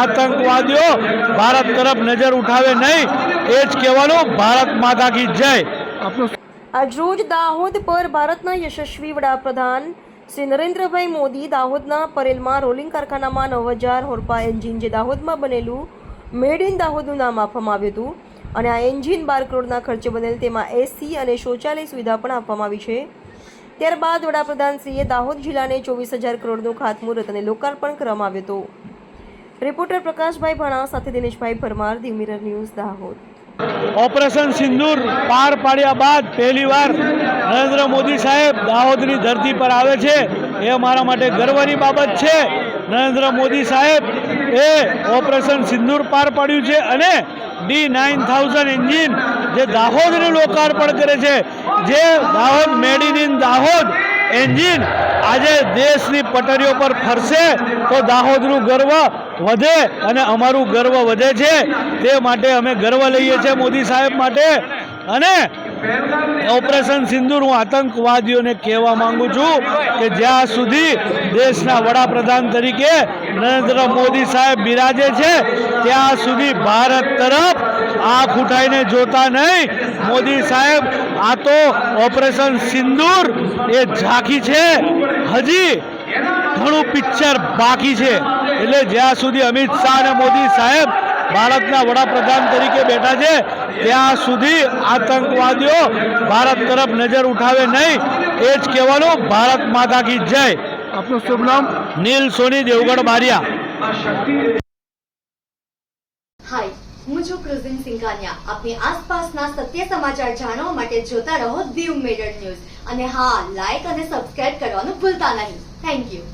આતંકવાદીઓ ભારત તરફ નજર ઉઠાવે નહીં. એ જ કહેવાનું ભારત માતા કી જય. આજરોજ દાહોદ પર ભારતના યશસ્વી વડાપ્રધાન શ્રી નરેન્દ્રભાઈ મોદી દાહોદના પરેલમાં રોલિંગ કારખાનામાં નવ હજાર હોર્પા એન્જિન જે દાહોદમાં બનેલું, મેડ ઇન દાહોદનું નામ આપવામાં આવ્યું હતું. અને આ એન્જિન બાર કરોડના ખર્ચે બનેલ તેમાં એસી અને શૌચાલય સુવિધા પણ આપવામાં આવી છે. ત્યારબાદ વડાપ્રધાનશ્રીએ દાહોદ જિલ્લાને ચોવીસ હજાર કરોડનું ખાતમુહૂર્ત અને લોકાર્પણ કરવામાં આવ્યું હતું. રિપોર્ટર પ્રકાશભાઈ ભણા સાથે Dineshbhai Parmar the mirror news Dahod. Operation Sindoor પાર પાડ્યા બાદ પહેલીવાર નરેન્દ્ર મોદી સાહેબ દાહોદની ધરતી પર આવે છે. એ અમારા માટે ગર્વની બાબત છે. નરેન્દ્ર મોદી સાહેબ એ ઓપરેશન સિંદૂર પાર પાડ્યું છે અને ડી નાઇન થાઉઝન્ડ એન્જિન જે દાહોદનું લોકાર્પણ કરે છે, જે Dahod made in Dahod engine આજે દેશની પટરીઓ પર ફરશે તો દાહોદનું ગર્વ વધે અને અમારું ગર્વ વધે છે. તે માટે અમે ગર્વ લઈએ છીએ મોદી સાહેબ માટે. અને ઓપરેશન સિંદૂર હું આતંકવાદીઓને કહેવા માંગુ છું કે જ્યાં સુધી દેશના વડાપ્રધાન તરીકે નરેન્દ્ર મોદી સાહેબ બિરાજે છે, ત્યાં સુધી ભારત તરફ આંખ ઉઠાઈને જોતા નહીં. મોદી સાહેબ, આ તો ઓપરેશન સિંદૂર એ ઝાંખી છે. હજી ઘણું પિક્ચર બાકી છે. એટલે જ્યાં સુધી અમિત શાહ અને મોદી સાહેબ ભારતના વડાપ્રધાન તરીકે બેઠા છે ત્યાં સુધી આતંકવાદીઓ ભારત તરફ નજર ઉઠાવે નહીં એ જ કહેવાનું ભારત માતા કી જય. આપનું શુભ નામ? નીલ સોની દેવગઢ બારિયા. હાય હું છું ક્રુઝિન સિંઘાનિયા. આપની આસપાસના સત્ય સમાચાર જાણવા માટે જોતા રહો દીવ મેડર ન્યૂઝ. અને હા લાઈક અને સબસ્ક્રાઇબ કરવાનું ભૂલતા નહીં. Thank you